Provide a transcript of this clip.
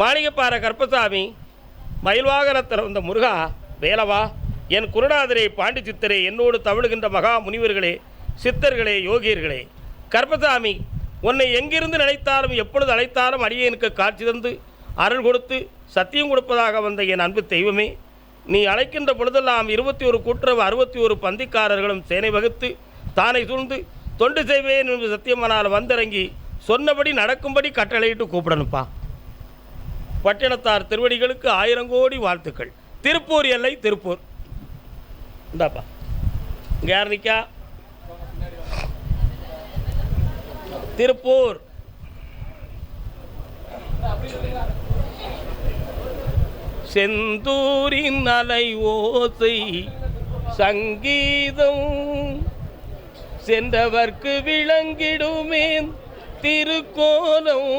மாளிகைப்பாறை கற்பசாமி மயில்வாகனத்தில் வந்த முருகா வேலவா என் குருநாதரே பாண்டி சித்தரே என்னோடு தவழுகின்ற மகா முனிவர்களே சித்தர்களே யோகியர்களே. கற்பசாமி உன்னை எங்கிருந்து நினைத்தாலும் எப்பொழுது அழைத்தாலும் அடியேனுக்கு காட்சி தந்து அருள் கொடுத்து சத்தியம் கொடுப்பதாக வந்த என் அன்பு தெய்வமே நீ அழைக்கின்ற பொழுதெல்லாம் இருபத்தி ஒரு கூட்டுறவு அறுபத்தி ஒரு பந்திக்காரர்களும் சேனை வகுத்து தானை சூழ்ந்து தொண்டு செய்வேன் என்று சத்தியமானால் வந்திறங்கி சொன்னபடி நடக்கும்படி கட்டளையிட்டு கூப்பிடணுப்பா பட்டினத்தார் திருவடிகளுக்கு ஆயிரம் கோடி வாழ்த்துக்கள். திருப்பூர் எல்லை திருப்பூர். இந்தாப்பா. இங்கே யார் நிற்கா திருப்பூர். செந்தூரின் அலை ஓசை சங்கீதம் சென்றவர்க்கு விளங்கிடுமே திருக்கோலம்.